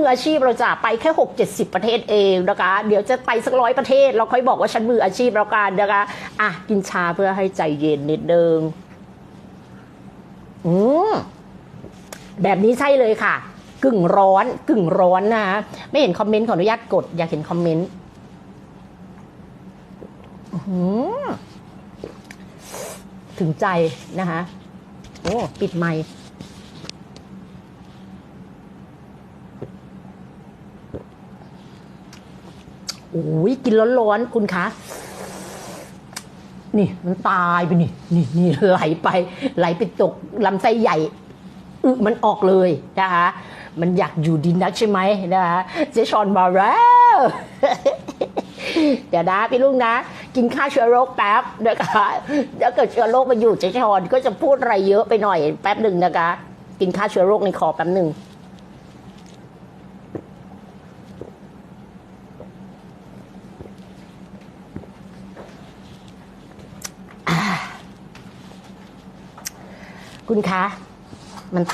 มืออาชีพเราจะไปแค่6 70 ประเทศเองนะคะ เดี๋ยวจะไปสักร้อยประเทศ เราค่อยบอกว่าฉันมืออาชีพแล้วกันนะคะอะกินชาเพื่อให้ใจเย็นนิดนึงอืมแบบนี้ใช่เลยค่ะ กึ่งร้อน กึ่งร้อนนะคะไม่เห็นคอมเมนต์ขออนุญาตกด อยากเห็นคอมเมนต์อื้อหือถึงใจนะคะโอ้ปิดไมค์ โอ้ยกินร้อนๆคุณคะนี่มันตายไปนี่นี่นี่ไหลไป ไหลไปตกลำไส้ใหญ่อึมันออกเลยนะคะมันอยากอยู่ดินนักใช่ไหมนะคะเจชอนมาแล้วเดี๋ยวนะพี่ลุงนะ กินข้าวเชื้อโรคแป๊บนะคะถ้าเกิดเชื้อโรคมาอยู่เจชอนก็จะพูดอะไรเยอะไปหน่อยแป๊บหนึ่งนะคะ กินข้าวเชื้อโรคในคอแป๊บหนึ่ง คุณคะมัน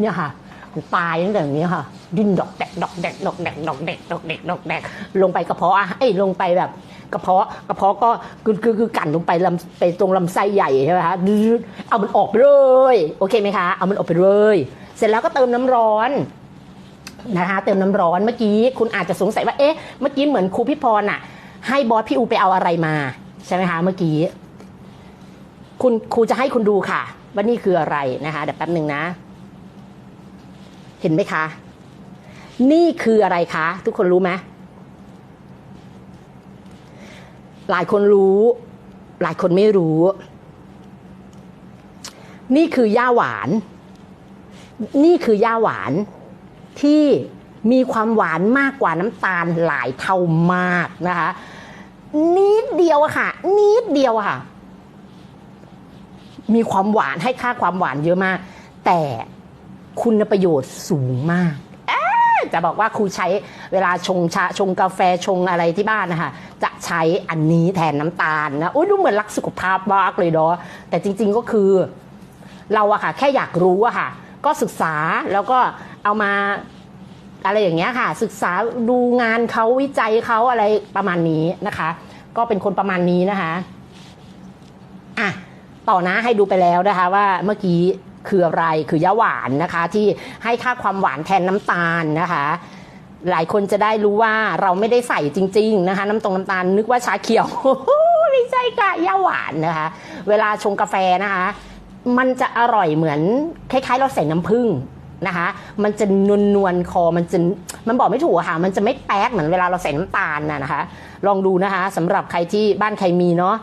เนี่ยค่ะมันตายตั้งแต่อย่างนี้ค่ะ ดิ้นดอกแดกดอกแดกดอกแดกดอกแดกดอกแดกดอกแดกลงไปกระเพาะอะเอ้ลงไปแบบ กระเพาะกระเพาะก็คือคือคือกันลงไปลำไปตรงลำไส้ใหญ่ใช่ไหมคะดืดเอามันออกไปเลยโอเคไหมคะเอามันออกไปเลย เสร็จแล้วก็เติมน้ำร้อนนะคะเติมน้ำร้อนเมื่อกี้คุณอาจจะสงสัยว่าเอ๊ะเมื่อกี้เหมือนครูพี่พรอะ ให้บอสพี่อูไปเอาอะไรมา ใช่ไหมคะเมื่อกี้ คุณครูจะให้คุณดูค่ะ ว่านี่คืออะไรนะคะเดี๋ยวแป๊บหนึ่งนะ เห็นไหมคะ นี่คืออะไรคะ ทุกคนรู้ไหมหลายคนรู้ หลายคนไม่รู้ นี่คือย่าหวาน นี่คือย่าหวานที่มีความหวานมากกว่าน้ำตาลหลายเท่ามากนะคะนิดเดียวอะค่ะ นิดเดียวอะค่ะ มีความหวานให้ค่าความหวานเยอะมาก แต่คุณประโยชน์สูงมากจะบอกว่าครูใช้เวลาชงชาชงกาแฟชงอะไรที่บ้านนะคะจะใช้อันนี้แทนน้ำตาลนะโอ้ยดูเหมือนรักสุขภาพมากเลยเนาะแต่จริง ๆก็คือ เราอะค่ะ แค่อยากรู้อะค่ะ ก็ศึกษาแล้วก็เอามาอะไรอย่างเงี้ยค่ะ ศึกษาดูงานเขาวิจัยเขาอะไรประมาณนี้นะคะ ก็เป็นคนประมาณนี้นะคะ ต่อนะให้ดูไปแล้วนะคะว่าเมื่อกี้คืออะไรคือยาหวานนะคะ ที่ให้ค่าความหวานแทนน้ำตาลนะคะ หลายคนจะได้รู้ว่าเราไม่ได้ใส่จริง ๆนะคะ น้ำตรงน้ำตาลนึกว่าชาเขียวไม่ใช่ค่ะยาหวานนะคะ เวลาชงกาแฟนะคะ มันจะอร่อยเหมือนคล้ายๆ เราใส่น้ำผึ้งนะคะ มันจะนวลนวลๆคอมันจะมันบอกไม่ถูกค่ะ มันจะไม่แป๊กเหมือนเวลาเราใส่น้ำตาลนะนะคะ ลองดูนะคะสำหรับใครที่บ้านใครมีเนาะ